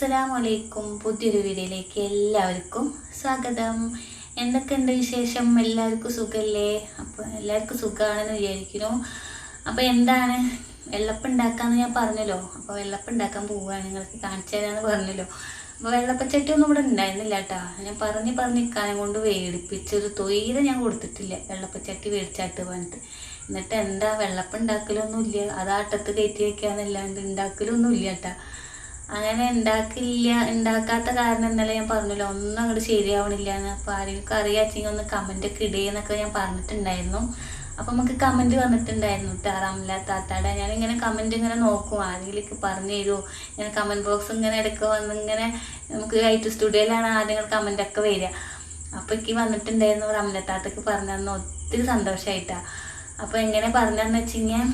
അസ്സലാമു അലൈക്കും പുതിയൊരു വീഡിയോയിലേക്ക് എല്ലാവർക്കും സ്വാഗതം. എന്തൊക്കെയുണ്ട് വിശേഷം? എല്ലാവർക്കും സുഖമല്ലേ അപ്പോൾ എല്ലാവർക്കും സുഖമാണെന്ന് വിചാരിക്കുന്നു. അപ്പോൾ എന്താണ്? വെള്ളപ്പം ഞാൻ പറഞ്ഞല്ലോ. അപ്പോൾ വെള്ളപ്പം ഉണ്ടാക്കാൻ പോവുകയാണ്. നിങ്ങൾക്ക് കാണിച്ചു തരാമെന്ന് പറഞ്ഞല്ലോ. അപ്പോൾ വെള്ളപ്പച്ചട്ടി ഒന്നും ഇവിടെ ഉണ്ടായിരുന്നില്ല കേട്ടോ. ഞാൻ പറഞ്ഞ് പറഞ്ഞ് ഇക്കാനും കൊണ്ട് വേടിപ്പിച്ചൊരു തൊയ്ത് ഞാൻ കൊടുത്തിട്ടില്ല. വെള്ളപ്പച്ചട്ടി വേടിച്ചാട്ട് പറഞ്ഞിട്ട്. എന്നിട്ട് എന്താ വെള്ളപ്പം ഉണ്ടാക്കലൊന്നുമില്ല അത് ആട്ടത്ത് കയറ്റി വെക്കാന്നല്ലാണ്ട് ഉണ്ടാക്കലൊന്നുമില്ല കേട്ടാ. അങ്ങനെ ഉണ്ടാക്കില്ല ഉണ്ടാക്കാത്ത കാരണം ഇന്നലെ ഞാൻ പറഞ്ഞല്ലോ ഒന്നും അങ്ങോട്ട് ശരിയാവണില്ല എന്ന് അപ്പോൾ ആരെങ്കിലും അറിയാച്ചെങ്കിൽ ഒന്ന് കമന്റ് ഒക്കെ ഇടേന്നൊക്കെ ഞാൻ പറഞ്ഞിട്ടുണ്ടായിരുന്നു. അപ്പോൾ നമുക്ക് കമന്റ് വന്നിട്ടുണ്ടായിരുന്നു താറാമില്ല ഞാൻ ഞാനിങ്ങനെ കമന്റ് ഇങ്ങനെ നോക്കും ആരെങ്കിലും പറഞ്ഞു തരുമോ ഇങ്ങനെ കമന്റ് ബോക്സ് ഇങ്ങനെ ഇടയ്ക്ക് വന്ന് ഇങ്ങനെ നമുക്ക് ഐറ്റ് സ്റ്റുഡിയോയിലാണ് ആരെങ്കിലും കമന്റ് ഒക്കെ വരിക. അപ്പോൾ എനിക്ക് വന്നിട്ടുണ്ടായിരുന്നു റംലത്താത്തൊക്കെ പറഞ്ഞു തന്നെ ഒത്തിരി സന്തോഷമായിട്ടാണ് അപ്പോൾ എങ്ങനെ പറഞ്ഞതെന്ന് വെച്ച് കഴിഞ്ഞാൽ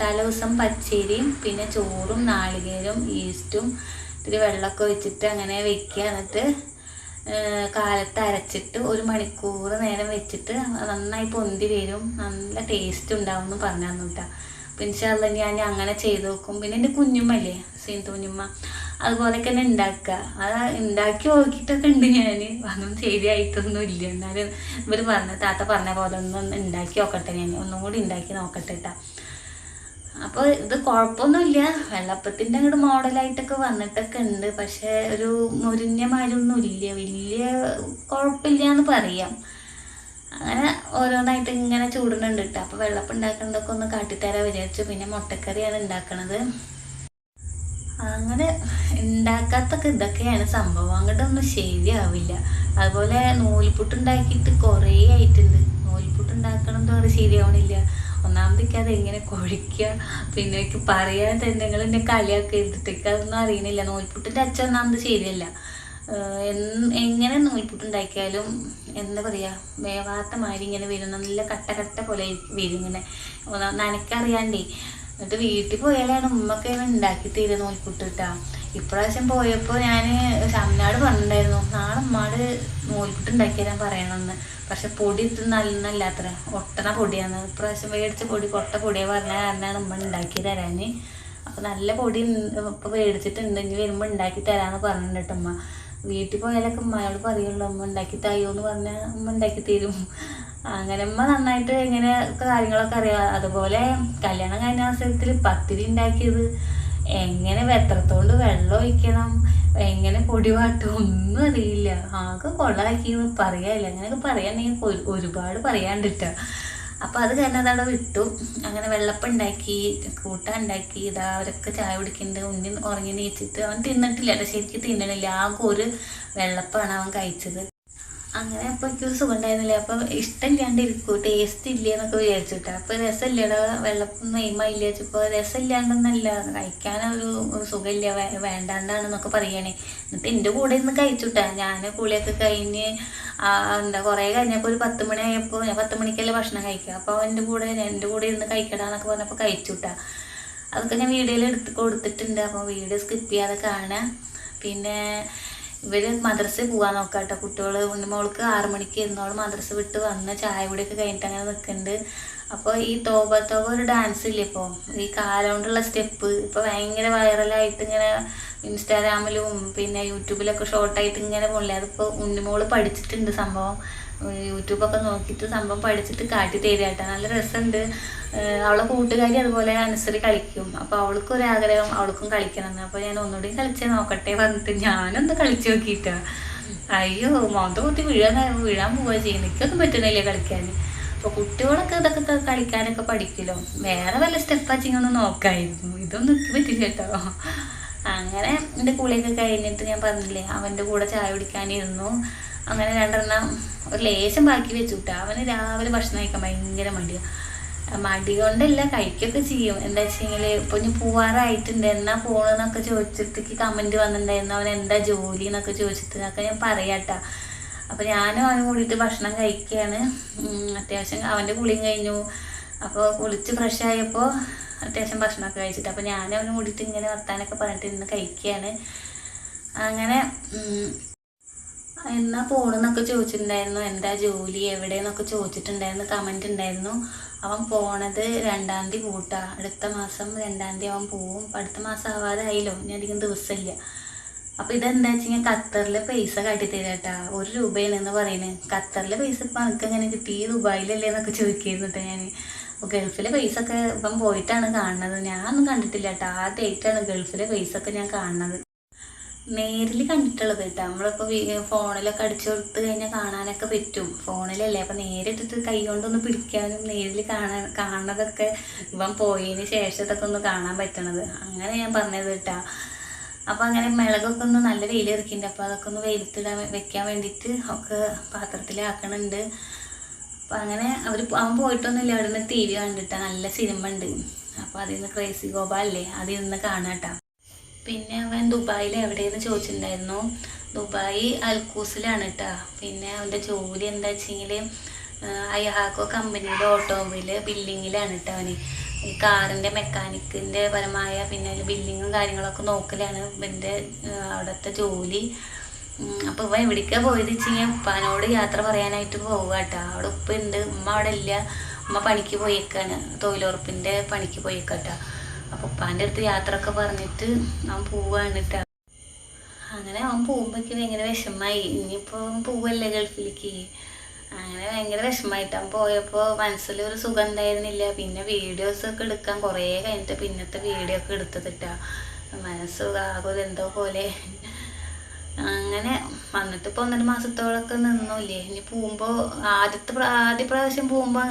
തലേ ദിവസം പച്ചരിയും പിന്നെ ചോറും നാളികേരും ഈസ്റ്റും ഇത്തിരി വെള്ളമൊക്കെ വെച്ചിട്ട് അങ്ങനെ വെക്കുക എന്നിട്ട് കാലത്ത് അരച്ചിട്ട് ഒരു മണിക്കൂർ നേരം വെച്ചിട്ട് നന്നായി പൊന്തി വരും. നല്ല ടേസ്റ്റ് ഉണ്ടാവും എന്ന് പറഞ്ഞു തന്നു കേട്ടോ പിന്നെ ഇൻഷാല്ല ഞാൻ അങ്ങനെ ചെയ്ത് നോക്കും. പിന്നെ എന്റെ കുഞ്ഞുമ്മല്ലേ സീന്തു കുഞ്ഞുമ്മ അതുപോലെയൊക്കെ തന്നെ ഉണ്ടാക്കുക. അത് ഉണ്ടാക്കി നോക്കിയിട്ടൊക്കെ ഉണ്ട് ഞാൻ അതൊന്നും ശരിയായിട്ടൊന്നും ഇല്ല. എന്നാലും ഇവർ പറഞ്ഞ താത്ത പറഞ്ഞ പോലെ ഒന്ന് ഉണ്ടാക്കി നോക്കട്ടെ ഞാൻ. ഒന്നും കൂടി ഉണ്ടാക്കി നോക്കട്ടെ കേട്ടോ. അപ്പോൾ ഇത് കുഴപ്പമൊന്നുമില്ല വെള്ളപ്പത്തിന്റെ അങ്ങോട്ട് മോഡലായിട്ടൊക്കെ വന്നിട്ടൊക്കെ ഉണ്ട് പക്ഷേ ഒരു മുരിഞ്ഞ മാരൊന്നും ഇല്ല വലിയ കുഴപ്പമില്ല എന്ന് പറയാം. അങ്ങനെ ഓരോന്നായിട്ട് ഇങ്ങനെ ചൂടുന്നുണ്ട് കേട്ടോ അപ്പോൾ വെള്ളപ്പം ഉണ്ടാക്കുന്നതൊക്കെ ഒന്ന് കാട്ടിത്തരാ വിചാരിച്ചു. പിന്നെ മുട്ടക്കറിയാണ് ഉണ്ടാക്കണത് അങ്ങനെ ഉണ്ടാക്കാത്തൊക്കെ ഇതൊക്കെയാണ് സംഭവം. അങ്ങോട്ട് ഒന്നും ശരിയാവില്ല. അതുപോലെ നൂൽപുട്ട് ഉണ്ടാക്കിയിട്ട് കുറേ ആയിട്ടുണ്ട്. നൂൽപുട്ട് ഉണ്ടാക്കണമെന്ന് പറയും ശരിയാവണില്ല. ഒന്നാമത്തേക്ക് അത് എങ്ങനെ കുഴിക്കുക പിന്നെ എനിക്ക് പറയാൻ തന്നെ നിങ്ങൾ എന്നെ കളിയാക്കി എടുത്തിട്ടേക്ക് അതൊന്നും അറിയണില്ല. നൂൽപുട്ടിന്റെ അച്ഛൻ ഒന്നാമത് ശരിയല്ല. എങ്ങനെ നൂൽപുട്ട് ഉണ്ടാക്കിയാലും എന്താ പറയുക വേവാത്ത മാതിരി ഇങ്ങനെ വരും. നല്ല കട്ട കട്ട പോലെ വരും ഇങ്ങനെ. നനക്കറിയാണ്ടേ എന്നിട്ട് വീട്ടിൽ പോയാലാണ് ഉമ്മൊക്കെ ഉണ്ടാക്കി തരുക നൂൽപുട്ട് കിട്ടാ ഇപ്രാവശ്യം പോയപ്പോൾ ഞാൻ അമ്മയോട് പറഞ്ഞിട്ടുണ്ടായിരുന്നു നാളെ ഉമ്മാട് നൂൽപുട്ട് ഉണ്ടാക്കി തരാൻ പറയണമെന്ന് പക്ഷെ പൊടി നല്ല അത്ര ഒട്ടണ പൊടിയാണ്. ഇപ്രാവശ്യം മേടിച്ച പൊടി കൊട്ട പൊടിയാണ് പറഞ്ഞ കാരണമാണ് ഉമ്മ ഉണ്ടാക്കി തരാൻ അപ്പോൾ നല്ല പൊടി ഇപ്പോൾ മേടിച്ചിട്ടുണ്ട് ഇനി വരുമ്പോൾ ഉണ്ടാക്കി തരാമെന്ന് പറഞ്ഞിട്ടുണ്ട് ഉമ്മ. വീട്ടിൽ പോയാലൊക്കെ ഉമ്മയോട് പറയുള്ളൂ ഉമ്മ ഉണ്ടാക്കി തയ്യോ എന്ന് പറഞ്ഞാൽ ഉമ്മ ഉണ്ടാക്കി തരും. അങ്ങനെ ഉമ്മ നന്നായിട്ട് ഇങ്ങനെ കാര്യങ്ങളൊക്കെ അറിയാം. അതുപോലെ കല്യാണം കഴിഞ്ഞ അവസരത്തിൽ പത്തിരി ഉണ്ടാക്കിയത് എങ്ങനെ എത്രത്തോണ്ട് വെള്ളം ഒഴിക്കണം? എങ്ങനെ പൊടി വാട്ടും? ഒന്നും അറിയില്ല. ആകെ കൊള്ളാക്കി പറയാനില്ല. അങ്ങനെയൊക്കെ പറയാണെങ്കിൽ ഒരു- ഒരുപാട് പറയാണ്ടിട്ടാ. അപ്പോൾ അത് കാരണം അതവിടെ വിട്ടു. അങ്ങനെ വെള്ളപ്പം ഉണ്ടാക്കി കൂട്ട ഉണ്ടാക്കി. ഇതാ അവരൊക്കെ ചായ കുടിക്കുന്നുണ്ട് ഉണ്ണി ഉറങ്ങി നീച്ചിട്ട് അവൻ തിന്നിട്ടില്ല. ശരിക്കും തിന്നണില്ല. ആകെ ഒരു വെള്ളപ്പാണ് അവൻ കഴിച്ചത്. അങ്ങനെ അപ്പോൾ എനിക്കൊരു സുഖം അപ്പം ഇഷ്ടമില്ലാണ്ട് ഇരിക്കും. ടേസ്റ്റ് ഇല്ല എന്നൊക്കെ വിചാരിച്ചിട്ട്. അപ്പോൾ രസമില്ലടാ? വെള്ളപ്പം നെയ്മില്ല വെച്ചപ്പോൾ രസമില്ലാണ്ടെന്നല്ല. കഴിക്കാൻ ഒരു സുഖമില്ല വേണ്ടാണ്ടാണെന്നൊക്കെ പറയണേ. എന്നിട്ട് എന്റെ കൂടെ ഇന്ന് കഴിച്ചുട്ടാ. ഞാൻ കുളിയൊക്കെ കഴിഞ്ഞ് എന്താ കുറേ കഴിഞ്ഞപ്പോൾ ഒരു പത്ത് മണി ആയപ്പോൾ ഞാൻ പത്ത് മണിക്കല്ലേ ഭക്ഷണം കഴിക്കുക അപ്പോൾ എന്റെ കൂടെ എന്റെ കൂടെ ഇരുന്ന് കഴിക്കടാന്നൊക്കെ പറഞ്ഞപ്പോൾ കഴിച്ചുട്ടാ. അതൊക്കെ ഞാൻ വീഡിയോയിൽ എടുത്ത് കൊടുത്തിട്ടുണ്ട്. അപ്പോൾ വീഡിയോ സ്കിപ്പ് ചെയ്യാതെ കാണാ. പിന്നെ ഇവർ മദ്രസയിൽ പോകാൻ നോക്കാട്ടോ. കുട്ടികൾ ഉണ്ണിമോൾക്ക് ആറു മണിക്ക് എന്നോട് മദ്രസ വിട്ട് വന്ന് ചായ കുടിയൊക്കെ കഴിഞ്ഞിട്ട് അങ്ങനെ നിൽക്കുന്നുണ്ട് അപ്പോൾ ഈ തോബ തോബ ഒരു ഡാൻസ് ഇല്ലേ ഇപ്പോൾ ഈ കാലുകൊണ്ടുള്ള സ്റ്റെപ്പ് ഇപ്പോൾ ഭയങ്കര വൈറലായിട്ട് ഇങ്ങനെ ഇൻസ്റ്റാഗ്രാമിലും പിന്നെ യൂട്യൂബിലൊക്കെ ഷോർട്ടായിട്ട് ഇങ്ങനെ പോണില്ലേ? അതിപ്പോൾ ഉണ്ണിമോൾ പഠിച്ചിട്ടുണ്ട് സംഭവം. യൂട്യൂബൊക്കെ നോക്കിയിട്ട് സംഭവം പഠിച്ചിട്ട് കാട്ടി തരാട്ടോ നല്ല രസമുണ്ട്. അവളെ കൂട്ടുകാരി അതുപോലെ അനുസരി കളിക്കും. അപ്പോൾ അവൾക്കും ഒരു ആഗ്രഹം അവൾക്കും കളിക്കണം അപ്പൊ അപ്പോൾ ഞാൻ ഒന്നുകൂടി കളിച്ച് നോക്കട്ടെ പറഞ്ഞിട്ട് ഞാനൊന്ന് കളിച്ച് നോക്കിയിട്ടാ. അയ്യോ മോന്ത കുത്തി വീഴാൻ വീഴാൻ പോവുക ചെയ്യുന്നത് എനിക്കൊന്നും പറ്റുന്നില്ല കളിക്കാൻ. അപ്പോൾ കുട്ടികളൊക്കെ ഇതൊക്കെ കളിക്കാനൊക്കെ പഠിക്കലോ വേറെ വല്ല സ്റ്റെപ്പ് വച്ചിങ്ങനെ ഒന്ന് നോക്കായിരുന്നു. ഇതൊന്നും എനിക്ക് പറ്റില്ല കേട്ടോ. അങ്ങനെ എന്റെ കുളിയൊക്കെ കഴിഞ്ഞിട്ട് ഞാൻ പറഞ്ഞില്ലേ അവന്റെ കൂടെ ചായ കുടിക്കാനിരുന്നു. അങ്ങനെ രണ്ടെണ്ണം ഒരു ലേശം ബാക്കി വെച്ചു വിട്ടാ അവന് രാവിലെ ഭക്ഷണം കഴിക്കാൻ ഭയങ്കര മടിയാണ് മടി കൊണ്ടല്ല കഴിക്കൊക്കെ ചെയ്യും. എന്താ വെച്ചെങ്കിൽ ഇപ്പൊ ഇനി പോവാറായിട്ടുണ്ട്. എന്നാ പോണെന്നൊക്കെ ചോദിച്ചിട്ട് കമന്റ് വന്നിട്ടുണ്ടായിരുന്നു. അവൻ എന്താ ജോലി എന്നൊക്കെ ചോദിച്ചിട്ട്. അതൊക്കെ ഞാൻ പറയാട്ടാ. അപ്പൊ ഞാനും അവനും കൂടിയിട്ട് ഭക്ഷണം കഴിക്കുകയാണ് അത്യാവശ്യം അവന്റെ കുളിയും കഴിഞ്ഞു. അപ്പോൾ കുളിച്ച് ഫ്രഷ് ആയപ്പോൾ അത്യാവശ്യം ഭക്ഷണമൊക്കെ കഴിച്ചിട്ട്. അപ്പോൾ ഞാനും അവനും കൂടിയിട്ട് ഇങ്ങനെ വർത്താനൊക്കെ പറഞ്ഞിട്ട് ഇന്ന് കഴിക്കുകയാണ് അങ്ങനെ എന്നാ പോണെന്നൊക്കെ ചോദിച്ചിട്ടുണ്ടായിരുന്നു. എന്താ ജോലി? എവിടെയെന്നൊക്കെ ചോദിച്ചിട്ടുണ്ടായിരുന്നു. കമന്റ് ഉണ്ടായിരുന്നു അവൻ പോണത് രണ്ടാം തീയതി കൂട്ടാ അടുത്ത മാസം രണ്ടാം തീയതി അവൻ പോവും. അടുത്ത മാസം ആവാതെ ആയില്ലോ ഇനി അധികം ദിവസമില്ല. അപ്പൊ ഇതെന്താ വെച്ചാൽ ഖത്തറിലെ പൈസ കാട്ടിത്തരാട്ടാ. ഒരു രൂപയാണെന്ന് പറയുന്നത് ഖത്തറിലെ പൈസ ഇപ്പൊ എനിക്ക് എങ്ങനെ കിട്ടി ദുബായിലല്ലേ എന്നൊക്കെ കേട്ടോ ഞാൻ അപ്പോൾ ഗൾഫിലെ പൈസ ഒക്കെ ഇപ്പം പോയിട്ടാണ് കാണുന്നത്. ഞാനൊന്നും കണ്ടിട്ടില്ല കേട്ടോ ആദ്യമായിട്ടാണ് ഗൾഫിലെ പൈസ ഒക്കെ ഞാൻ കാണുന്നത്. നേരിൽ കണ്ടിട്ടുള്ളത് കേട്ടോ. നമ്മളിപ്പോൾ ഫോണിലൊക്കെ അടിച്ചു കൊടുത്ത് കഴിഞ്ഞാൽ കാണാനൊക്കെ പറ്റും. ഫോണിലല്ലേ. അപ്പം നേരിട്ടിട്ട് കൈ കൊണ്ടൊന്ന് പിടിക്കാനും നേരിൽ കാണാൻ കാണുന്നതൊക്കെ ഇവൻ പോയതിന് ശേഷം ഇതൊക്കെ ഒന്ന് കാണാൻ പറ്റണത്. അങ്ങനെ ഞാൻ പറഞ്ഞത് കേട്ടാ. അപ്പം അങ്ങനെ മിളകൊക്കെ ഒന്ന് നല്ല വെയിൽ ഇറക്കിയിട്ടുണ്ട് അപ്പോൾ അതൊക്കെ ഒന്ന് വെയിലത്തിടാൻ വെക്കാൻ വേണ്ടിയിട്ട് ഒക്കെ പാത്രത്തിലാക്കണുണ്ട്. അപ്പം അങ്ങനെ അവർ അവൻ പോയിട്ടൊന്നുമില്ല. അവിടെ നിന്ന് ടി വി കണ്ടിട്ടാണ് നല്ല സിനിമ ഉണ്ട്. അപ്പോൾ അതിൽ നിന്ന് ക്രേസി ഗോപാലല്ലേ? അതിൽ നിന്ന് കാണാട്ടാ. പിന്നെ അവൻ ദുബായിൽ എവിടെയെന്ന് ചോദിച്ചിട്ടുണ്ടായിരുന്നു. ദുബായി അൽക്കൂസിലാണ് കേട്ടോ പിന്നെ അവന്റെ ജോലി എന്താ വെച്ചെങ്കിൽ അയഹാക്കോ കമ്പനിയുടെ ഓട്ടോമൊബൈൽ ബില്ലിങ്ങിലാണ് കേട്ടോ അവന്. ഈ കാറിന്റെ മെക്കാനിക്കിന്റെ പരമായ പിന്നെ ബില്ലിങ്ങും കാര്യങ്ങളൊക്കെ നോക്കലാണ് ഇവന്റെ അവിടുത്തെ ജോലി. അപ്പോൾ ഇവൻ എവിടേക്കാണ് പോയത് വെച്ചെങ്കിൽ ഉപ്പാനോട് യാത്ര പറയാനായിട്ട് പോവുക കേട്ടോ അവിടെ ഉപ്പ ഉണ്ട് ഉമ്മ അവിടെ ഇല്ല. ഉമ്മ പണിക്ക് പോയേക്കാണ്. തൊഴിലുറപ്പിന്റെ പണിക്ക് പോയേക്കാട്ടോ അപ്പോൾ ഉപ്പാന്റെ അടുത്ത് യാത്ര ഒക്കെ പറഞ്ഞിട്ട് അവൻ പോവാണ് ട്ടാ. അങ്ങനെ അവൻ പോകുമ്പോഴേക്കും ഭയങ്കര വിഷമായി. ഇനിയിപ്പോൾ പോവല്ലേ ഗൾഫിലേക്ക്? അങ്ങനെ ഭയങ്കര വിഷമായിട്ട് അവൻ പോയപ്പോൾ മനസ്സിലൊരു സുഖം ഉണ്ടായിരുന്നില്ല. പിന്നെ വീഡിയോസ് ഒക്കെ എടുക്കാൻ കുറേ കഴിഞ്ഞിട്ട് പിന്നത്തെ വീഡിയോ ഒക്കെ എടുത്തതിട്ടാ മനസ്സ് എന്തോ പോലെ. അങ്ങനെ വന്നിട്ട് ഇപ്പോൾ ഒന്നര മാസത്തോളൊക്കെ നിന്നില്ലേ? ഇനി പോകുമ്പോൾ ആദ്യത്തെ ആദ്യ പ്രാവശ്യം പോകുമ്പോൾ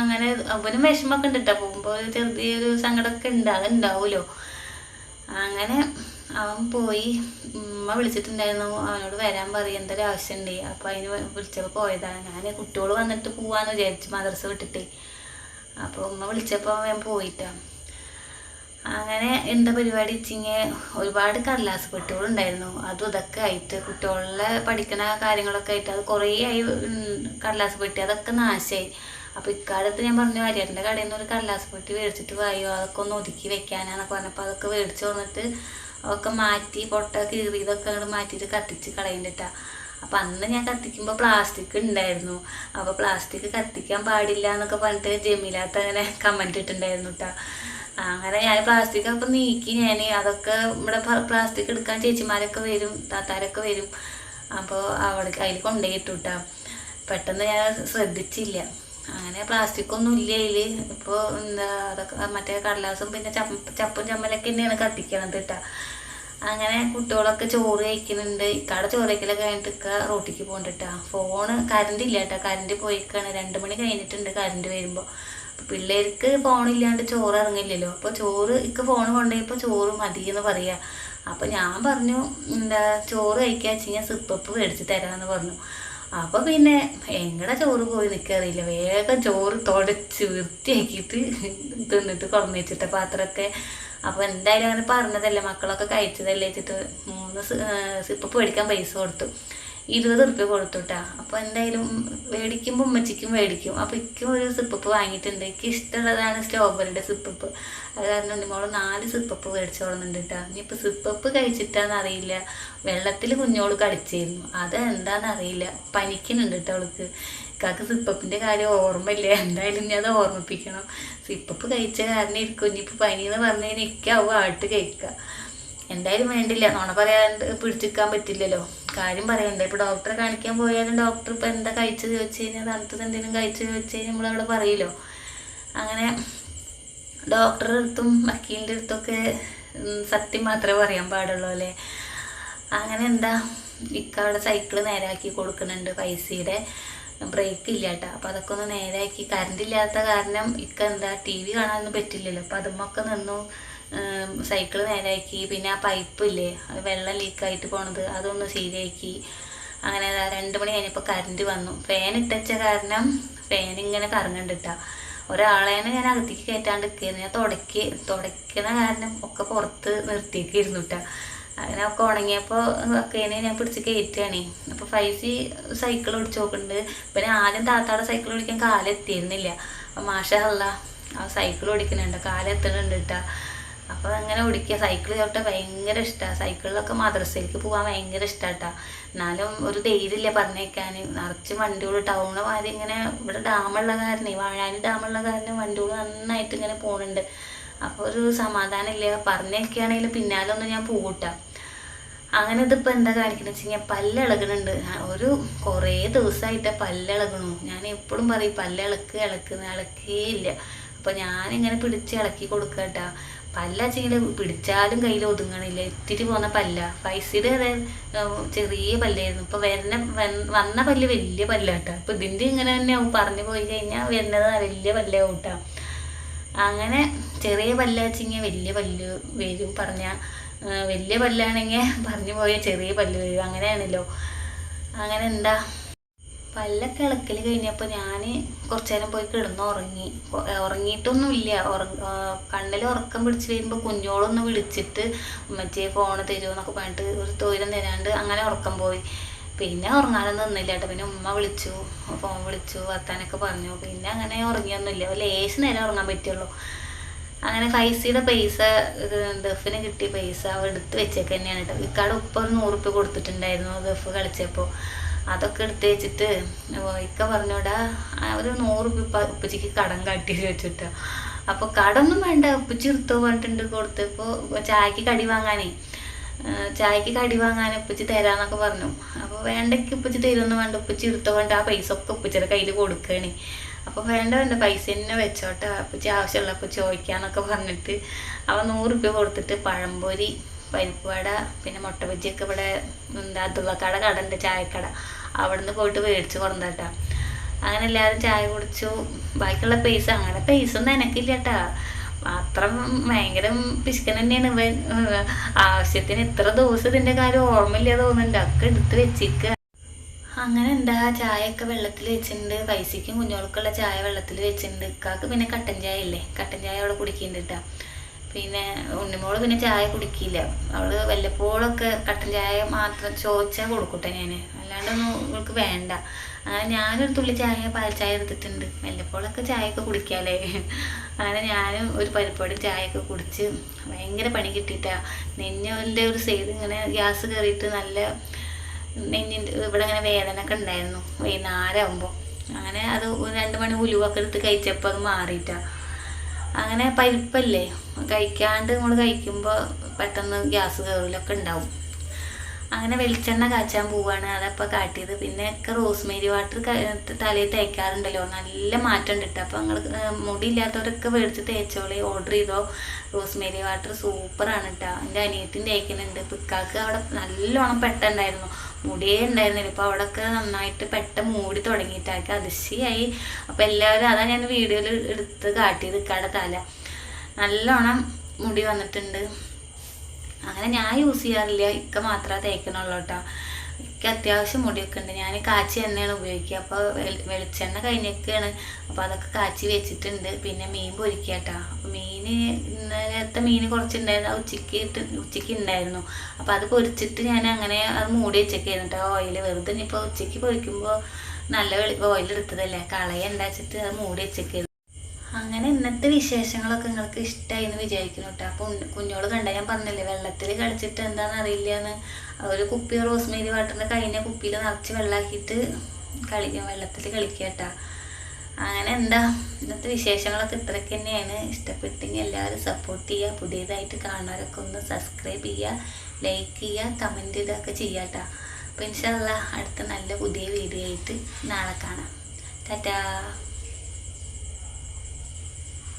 അങ്ങനെ അവനും വിഷമമൊക്കെ ഉണ്ട് കേട്ടോ പോകുമ്പോൾ ചെറിയൊരു സങ്കടമൊക്കെ ഉണ്ട്. അതുണ്ടാവുമല്ലോ അങ്ങനെ അവൻ പോയി. ഉമ്മ വിളിച്ചിട്ടുണ്ടായിരുന്നു. അവനോട് വരാൻ പറയും എന്തൊരു ആവശ്യമുണ്ട് അപ്പോൾ അതിന് വിളിച്ചപ്പോൾ പോയതാണ് ഞാൻ കുട്ടികൾ വന്നിട്ട് പോവാന്ന് വിചാരിച്ചു മദ്രസ വിട്ടിട്ട്. അപ്പോൾ ഉമ്മ വിളിച്ചപ്പോൾ അവൻ പോയിട്ടാ. അങ്ങനെ എന്താ പരിപാടി? വെച്ചിങ്ങ ഒരുപാട് കടലാസ് പെട്ടികളുണ്ടായിരുന്നു അതും ഇതൊക്കെ ആയിട്ട് കുട്ടികളിലെ പഠിക്കുന്ന കാര്യങ്ങളൊക്കെ ആയിട്ട് അത് കുറേ ആയി കടലാസ് പെട്ടി അതൊക്കെ നാശമായി അപ്പോൾ ഇക്കാലത്ത് ഞാൻ പറഞ്ഞു അരിയറിന്റെ കടയിൽ നിന്ന് ഒരു കടലാസ് പെട്ടി മേടിച്ചിട്ട് വായോ അതൊക്കെ ഒന്ന് ഒതുക്കി വെക്കാനാന്നൊക്കെ പറഞ്ഞപ്പോൾ അതൊക്കെ മേടിച്ച് വന്നിട്ട് അതൊക്കെ മാറ്റി പൊട്ട കീറി ഇതൊക്കെ അങ്ങോട്ട് മാറ്റിയിട്ട് കത്തിച്ച് കളയണ്ടിട്ടാ അപ്പം അന്ന് ഞാൻ കത്തിക്കുമ്പോൾ പ്ലാസ്റ്റിക് ഉണ്ടായിരുന്നു. അപ്പോൾ പ്ലാസ്റ്റിക് കത്തിക്കാൻ പാടില്ല എന്നൊക്കെ പറഞ്ഞിട്ട് ജമീലാത്ത അങ്ങനെ കമന്റ് ഇട്ടിട്ടുണ്ടായിരുന്നു കേട്ടോ അങ്ങനെ ഞാൻ പ്ലാസ്റ്റിക് അപ്പം നീക്കി ഞാൻ അതൊക്കെ ഇവിടെ പ്ലാസ്റ്റിക് എടുക്കാൻ ചേച്ചിമാരൊക്കെ വരും താത്താരൊക്കെ വരും. അപ്പോൾ അവിടെ അതിൽ കൊണ്ടുപോയി ഇട്ടു കേട്ടോ പെട്ടെന്ന് ഞാൻ ശ്രദ്ധിച്ചില്ല. അങ്ങനെ പ്ലാസ്റ്റിക് ഒന്നും ഇല്ല അതിൽ ഇപ്പോൾ എന്താ അതൊക്കെ മറ്റേ കടലാസും പിന്നെ ചപ്പ ചമ്മലൊക്കെ തന്നെയാണ് കത്തിക്കണത് കേട്ടോ അങ്ങനെ കുട്ടികളൊക്കെ ചോറ് കഴിക്കുന്നുണ്ട്. ഇക്കാടെ ചോറ് കഴിക്കലൊക്കെ കഴിഞ്ഞിട്ട് ഇക്ക റോട്ടിക്ക് പോകണ്ടിട്ടാ ഫോണ് കറണ്ട് ഇല്ല കേട്ടോ കറണ്ട് പോയിക്കാണ്. രണ്ട് മണി കഴിഞ്ഞിട്ടുണ്ട് കറണ്ട് വരുമ്പോൾ പിള്ളേർക്ക് ഫോണില്ലാണ്ട് ചോറ് ഇറങ്ങില്ലല്ലോ അപ്പോൾ ചോറ് ഇക്ക് ഫോൺ കൊണ്ടുപോയപ്പോൾ ചോറ് മതി എന്ന് പറയാ. അപ്പോൾ ഞാൻ പറഞ്ഞു എന്താ ചോറ് കഴിക്കാൻ വെച്ച് കഴിഞ്ഞാൽ സിപ്പപ്പ് മേടിച്ച് തരാമെന്ന് പറഞ്ഞു. അപ്പോൾ പിന്നെ എങ്ങടെ ചോറ് പോയി നിൽക്കാറില്ല വേഗം ചോറ് തുടച്ച് വൃത്തിയാക്കിയിട്ട് തിന്നിട്ട് കുറഞ്ഞു വെച്ചിട്ട പാത്രമൊക്കെ അപ്പോൾ എന്തായാലും അങ്ങനെ പറഞ്ഞതല്ലേ മക്കളൊക്കെ കഴിച്ചതല്ലേ വെച്ചിട്ട് മൂന്ന് സിപ്പപ്പ് മേടിക്കാൻ പൈസ കൊടുത്തു. ഇരുപത് ഉറുപ്പ്യ കൊടുത്തുട്ടാ. അപ്പോൾ എന്തായാലും മേടിക്കുമ്പോൾ ഉമ്മച്ചിക്കും മേടിക്കും. അപ്പോൾ ഇക്കും ഒരു സിപ്പപ്പ് വാങ്ങിയിട്ടുണ്ട്. എനിക്ക് ഇഷ്ടമുള്ളതാണ് സ്ട്രോബെറിയുടെ സിപ്പപ്പ്. അത് കാരണം ഉണ്ണിമോൾ നാല് സിപ്പപ്പ് മേടിച്ചോളുന്നുണ്ട് കേട്ടോ ഇനിയിപ്പോൾ സിപ്പപ്പ് കഴിച്ചിട്ടാന്ന് അറിയില്ല. വെള്ളത്തിൽ കുഞ്ഞോൾ കടിച്ചിരുന്നു. അത് എന്താണെന്ന് അറിയില്ല. പനിക്കുന്നുണ്ട് കേട്ടോ അവൾക്ക്. കാക്ക് സിപ്പപ്പിന്റെ കാര്യം ഓർമ്മയില്ല. എന്തായാലും ഇനി അത് ഓർമ്മിപ്പിക്കണം. സിപ്പപ്പ് കഴിച്ച കാരണം ഇരിക്കും. ഇനിയിപ്പോൾ പനി എന്ന് പറഞ്ഞു കഴിഞ്ഞാൽ ഇക്കാവും ആട്ട് കഴിക്കുക എന്തായാലും വേണ്ടില്ല. നോണ പറയാണ്ട് പിടിച്ചിരിക്കാൻ പറ്റില്ലല്ലോ. കാര്യം പറയണ്ടേ. ഇപ്പൊ ഡോക്ടറെ കാണിക്കാൻ പോയാലും ഡോക്ടർ ഇപ്പൊ എന്താ കഴിച്ചു ചോദിച്ചു കഴിഞ്ഞാൽ തണുത്തത് എന്തെങ്കിലും കഴിച്ചു ചോദിച്ചു കഴിഞ്ഞാൽ നമ്മളവിടെ പറയില്ലോ. അങ്ങനെ ഡോക്ടറുടെ അടുത്തും വക്കീലിന്റെ അടുത്തൊക്കെ സത്യം മാത്രമേ പറയാൻ പാടുള്ളൂ അല്ലേ? അങ്ങനെ എന്താ ഇക്കവിടെ സൈക്കിൾ നേരാക്കി കൊടുക്കുന്നുണ്ട് പൈസയുടെ. ബ്രേക്ക് ഇല്ല കേട്ടോ അപ്പം അതൊക്കെ ഒന്ന് നേരാക്കി കറണ്ട് ഇല്ലാത്ത കാരണം ഇക്ക എന്താ ടി വി കാണാനൊന്നും പറ്റില്ലല്ലോ. അപ്പം അതുമൊക്കെ നിന്നു. സൈക്കിൾ നേരാക്കി പിന്നെ ആ പൈപ്പ് ഇല്ലേ അത് വെള്ളം ലീക്കായിട്ട് പോണത് അതൊന്ന് ശരിയാക്കി. അങ്ങനെ രണ്ട് മണി കഴിഞ്ഞപ്പോൾ കറണ്ട് വന്നു. ഫാൻ ഇട്ടച്ച കാരണം ഫാൻ ഇങ്ങനെ കറങ്ങണ്ടിട്ടാ ഒരാളേനെ ഞാൻ അകത്തേക്ക് കയറ്റാണ്ട് നിൽക്കുകയായിരുന്നു ഞാൻ തുടക്കി തുടക്കുന്ന കാരണം ഒക്കെ പുറത്ത് നിർത്തിയൊക്കെ ഇരുന്നു കേട്ടാ അങ്ങനെ ഒക്കെ ഉണങ്ങിയപ്പോൾ ഒക്കേനെ ഞാൻ പിടിച്ച് കയറ്റുകയാണേ അപ്പോൾ ഫൈസി സൈക്കിൾ ഓടിച്ച് നോക്കുന്നുണ്ട് പിന്നെ ആദ്യം താത്താടെ സൈക്കിൾ ഓടിക്കാൻ കാലെത്തിയിരുന്നില്ല. അപ്പം മാഷ ആ സൈക്കിൾ ഓടിക്കുന്നുണ്ട് കാലെത്തുന്നുണ്ട് കേട്ടാ അപ്പോൾ അങ്ങനെ ഓടിക്കുക സൈക്കിൾ ചവിട്ടാൻ ഭയങ്കര ഇഷ്ടമാണ് സൈക്കിളിലൊക്കെ മദ്രസയിലേക്ക് പോകാൻ ഭയങ്കര ഇഷ്ടാട്ടാ. എന്നാലും ഒരു ധൈര്യമില്ല പറഞ്ഞേക്കാൻ. നിറച്ച് വണ്ടികൾ ടൗണ് മാതിരി ഇങ്ങനെ ഇവിടെ ഡാമുള്ള കാരണേ വാഴാനി ഡാമുള്ള കാരണം വണ്ടികൾ നന്നായിട്ട് ഇങ്ങനെ പോകുന്നുണ്ട് അപ്പോൾ ഒരു സമാധാനമില്ല പറഞ്ഞേക്കാണെങ്കിൽ പിന്നാലെ ഒന്നും ഞാൻ പോകൂട്ടാ അങ്ങനെ ഇതിപ്പോൾ എന്താ കാണിക്കുന്നത് വെച്ച് കഴിഞ്ഞാൽ പല്ലിളകണുണ്ട് ഒരു കുറേ ദിവസമായിട്ട് പല്ലിളകണു ഞാൻ എപ്പോഴും പറയും പല്ലിളക്ക് ഇളക്കുന്ന ഇളക്കേ ഇല്ല. അപ്പോൾ ഞാനിങ്ങനെ പിടിച്ച് ഇളക്കി കൊടുക്കട്ടാ. പല്ലാച്ചെങ്കിൽ പിടിച്ചാലും കയ്യിൽ ഒതുങ്ങണില്ല. ഇത്തിരി പോന്ന പല്ല. പൈസയുടെ ചെറിയ പല്ലായിരുന്നു. ഇപ്പൊ വരുന്ന വന്ന- പല്ല് വലിയ പല്ലാട്ടാ. അപ്പൊ ഇതിന്റെ ഇങ്ങനെ തന്നെ പറഞ്ഞു പോയി കഴിഞ്ഞാൽ വരുന്നത് വലിയ പല്ലാവും കൂട്ടാ അങ്ങനെ ചെറിയ പല്ലാച്ചിങ്ങ വലിയ പല്ല് വരും പറഞ്ഞ വലിയ പല്ലാണെങ്കിൽ പറഞ്ഞു പോയ ചെറിയ പല്ല് വരും. അങ്ങനെയാണല്ലോ. അങ്ങനെ എന്താ? പല്ലൊക്കെ ഇളക്കൽ കഴിഞ്ഞപ്പോൾ ഞാൻ കുറച്ചു നേരം പോയി കിടന്ന് ഉറങ്ങി കൊ- ഉറങ്ങിയിട്ടൊന്നുമില്ല. ഉറങ്ങ കണ്ണിൽ ഉറക്കം പിടിച്ച് കഴിയുമ്പോൾ കുഞ്ഞോളൊന്ന് വിളിച്ചിട്ട് ഉമ്മച്ചിയെ ഫോണ് തരുമോ എന്നൊക്കെ പറഞ്ഞിട്ട് ഒരു തൊഴിലും തരാണ്ട് അങ്ങനെ ഉറക്കം പോയി. പിന്നെ ഉറങ്ങാനൊന്നും നിന്നില്ല കേട്ടോ. പിന്നെ ഉമ്മ വിളിച്ചു ഫോൺ വിളിച്ചു വർത്താനൊക്കെ പറഞ്ഞു. പിന്നെ അങ്ങനെ ഉറങ്ങിയൊന്നുമില്ല. ഒരു ലേശം നേരം ഉറങ്ങാൻ പറ്റുള്ളൂ. അങ്ങനെ ഫൈസിയുടെ പൈസ ദഫിന് കിട്ടിയ പൈസ അവ എടുത്ത് വെച്ചേക്ക് തന്നെയാണ് കേട്ടോ. ഇക്കാട് ഉപ്പ ഒരു നൂറുപ്യ കൊടുത്തിട്ടുണ്ടായിരുന്നു ദഫ് കളിച്ചപ്പോൾ അതൊക്കെ എടുത്ത് വെച്ചിട്ട് ഇക്ക പറഞ്ഞോടാ ഒരു നൂറ് ഉപ്പ ഉപ്പച്ചിക്ക് കടം കാട്ടി വെച്ചിട്ടാ. അപ്പോൾ കടൊന്നും വേണ്ട ഉപ്പച്ചി എടുത്തോ പറഞ്ഞിട്ടുണ്ട് കൊടുത്തപ്പോൾ ചായക്ക് കടി വാങ്ങാനേ. ചായക്ക് കടി വാങ്ങാൻ ഉപ്പച്ചി തരാന്നൊക്കെ പറഞ്ഞു. അപ്പോൾ വേണ്ടക്ക് ഉപ്പച്ചി തരുമെന്ന് വേണ്ട ഉപ്പച്ചി എടുത്തോ വേണ്ട ആ പൈസ ഒക്കെ ഉപ്പച്ചിയുടെ കയ്യിൽ കൊടുക്കണേ. അപ്പോൾ വേണ്ട വേണ്ട പൈസ തന്നെ വെച്ചോട്ടെ. ഉപ്പച്ചി ആവശ്യമുള്ളപ്പോൾ ചോദിക്കാന്നൊക്കെ പറഞ്ഞിട്ട് അവൻ നൂറ് രൂപ കൊടുത്തിട്ട് പഴംപൊരി പരിപ്പ് വട പിന്നെ മുട്ട ബജിയൊക്കെ ഇവിടെ എന്താ അതുള്ളക്കട കട ഉണ്ട് ചായക്കട. അവിടുന്ന് പോയിട്ട് മേടിച്ച് കൊണ്ടുവന്നിട്ടാ. അങ്ങനെ എല്ലാവരും ചായ കുടിച്ചു. ബാക്കിയുള്ള പൈസ അങ്ങനെ പൈസ ഒന്നും എനക്കില്ല കേട്ടാ അത്ര ഭയങ്കര പിശുക്കൻ തന്നെയാണ് ഇവൻ. ആവശ്യത്തിന് ഇത്ര ദിവസം ഇതിന്റെ കാര്യം ഓർമ്മയില്ല തോന്നുന്നുണ്ട്. ഒക്കെ എടുത്ത് വെച്ചിക്ക അങ്ങനെ എന്താ ചായയൊക്കെ വെള്ളത്തിൽ വെച്ചിട്ടുണ്ട്. പൈസക്കും കുഞ്ഞുങ്ങൾക്കുള്ള ചായ വെള്ളത്തിൽ വെച്ചിട്ടുണ്ട്. ഇക്കാക്ക് പിന്നെ കട്ടൻ ചായ ഇല്ലേ? കട്ടൻ ചായ അവിടെ കുടിക്കുന്നുണ്ട് ട്ടാ. പിന്നെ ഉണ്ണിമോൾ പിന്നെ ചായ കുടിക്കില്ല. അവൾ വല്ലപ്പോഴൊക്കെ കട്ടൻ ചായ മാത്രം ചോദിച്ചാൽ കൊടുക്കട്ടെ ഞാൻ അല്ലാണ്ടൊന്നും ഇവൾക്ക് വേണ്ട. അങ്ങനെ ഞാനൊരു തുള്ളി ചായ പാൽ ചായ എടുത്തിട്ടുണ്ട്. വല്ലപ്പോഴൊക്കെ ചായയൊക്കെ കുടിക്കാല്ലേ? അങ്ങനെ ഞാനും ഒരു പരിപ്പോടി ചായയൊക്കെ കുടിച്ച് ഭയങ്കര പണി കിട്ടിയിട്ടാ. നെഞ്ഞോലിന്റെ ഒരു സൈഡ് ഇങ്ങനെ ഗ്യാസ് കയറിയിട്ട് നല്ല നെഞ്ഞിന്റെ ഇവിടെ ഇങ്ങനെ വേദനയൊക്കെ ഉണ്ടായിരുന്നു. വൈകുന്നേരം ആകുമ്പോൾ അങ്ങനെ അത് രണ്ട് മണി ഉലുവൊക്കെ എടുത്ത് കഴിച്ചപ്പോൾ അത് മാറിയിട്ടാ. അങ്ങനെ പരിപ്പല്ലേ? കഴിക്കാണ്ട് നമ്മൾ കഴിക്കുമ്പോൾ പെട്ടെന്ന് ഗ്യാസ് കയറലൊക്കെ ഉണ്ടാവും. അങ്ങനെ വെളിച്ചെണ്ണ കാച്ചാൻ പോവാണ്. അതപ്പോൾ കാട്ടിയത്. പിന്നെ ഒക്കെ റോസ്മേരി വാട്ടർ തലയിൽ തേക്കാറുണ്ടല്ലോ. നല്ല മാറ്റം ഉണ്ട് കേട്ടോ അപ്പോൾ നിങ്ങൾ മുടി ഇല്ലാത്തവരൊക്കെ മേടിച്ച് തേച്ചോളി. ഓർഡർ ചെയ്തോ. റോസ്മേരി വാട്ടർ സൂപ്പറാണ് കേട്ടോ എന്റെ അനിയത്തിന്റെ തേക്കുന്നുണ്ട് പിക്കാക്ക് അവിടെ നല്ലോണം പെട്ടുണ്ടായിരുന്നു. മുടിയേ ഉണ്ടായിരുന്നില്ല. ഇപ്പോൾ അവിടെയൊക്കെ നന്നായിട്ട് പെട്ട മൂടി തുടങ്ങിയിട്ടൊക്കെ അതിശയായി. അപ്പോൾ എല്ലാവരും അതാണ് ഞാൻ വീഡിയോയിൽ എടുത്ത് കാട്ടിയത് ഇക്കാടെ തല. നല്ലോണം മുടി വന്നിട്ടുണ്ട്. അങ്ങനെ ഞാൻ യൂസ് ചെയ്യാറില്ല. ഇക്ക മാത്രമേ തേക്കണുള്ളൂ കേട്ടോ എനിക്ക് അത്യാവശ്യം മുടിയൊക്കെ ഉണ്ട്. ഞാൻ കാച്ചി എണ്ണയാണ് ഉപയോഗിക്കുക. അപ്പോൾ വെളിച്ചെണ്ണ കഴിഞ്ഞൊക്കെയാണ് അപ്പോൾ അതൊക്കെ കാച്ചി വെച്ചിട്ടുണ്ട്. പിന്നെ മീൻ പൊരിക്കുക കേട്ടോ അപ്പോൾ മീൻ ഇന്നലത്തെ മീൻ കുറച്ചുണ്ടായിരുന്നു. ഉച്ചയ്ക്ക് ഇട്ട് ഉച്ചയ്ക്ക് ഉണ്ടായിരുന്നു അപ്പോൾ അത് പൊരിച്ചിട്ട് ഞാൻ അങ്ങനെ അത് മൂടി വെച്ചൊക്കെയായിരുന്നു കേട്ടോ ഓയിൽ വെറുതെ ഇനിയിപ്പോൾ ഉച്ചയ്ക്ക് പൊരിക്കുമ്പോൾ നല്ല വെളി എടുത്തതല്ലേ. കളയണ്ടച്ചിട്ട് അത് മൂടി വെച്ചൊക്കെ അങ്ങനെ ഇന്നത്തെ വിശേഷങ്ങളൊക്കെ നിങ്ങൾക്ക് ഇഷ്ടമായി എന്ന് വിചാരിക്കുന്നു കേട്ടോ. അപ്പോൾ കുഞ്ഞോൾ കണ്ട? ഞാൻ പറഞ്ഞില്ലേ വെള്ളത്തിൽ കളിച്ചിട്ട് എന്താണെന്ന് അറിയില്ല എന്ന് ഒരു കുപ്പി റോസ്മേരി വാട്ടറിന്റെ കഴിഞ്ഞ കുപ്പിയിൽ നിറച്ച് വെള്ളമാക്കിയിട്ട് കളിക്കും വെള്ളത്തിൽ കളിക്കുക കേട്ടോ. അങ്ങനെ എന്താ ഇന്നത്തെ വിശേഷങ്ങളൊക്കെ ഇത്രയ്ക്ക് തന്നെയാണ്. ഇഷ്ടപ്പെട്ടെങ്കിൽ എല്ലാവരും സപ്പോർട്ട് ചെയ്യുക. പുതിയതായിട്ട് കാണുന്നവരൊക്കെ ഒന്ന് സബ്സ്ക്രൈബ് ചെയ്യുക ലൈക്ക് ചെയ്യുക കമന്റ് ഇതൊക്കെ ചെയ്യുക കേട്ടോ. അപ്പോൾ ഇൻഷാല്ല അടുത്ത നല്ല പുതിയ വീഡിയോ ആയിട്ട് നാളെ കാണാം. ടാറ്റാ.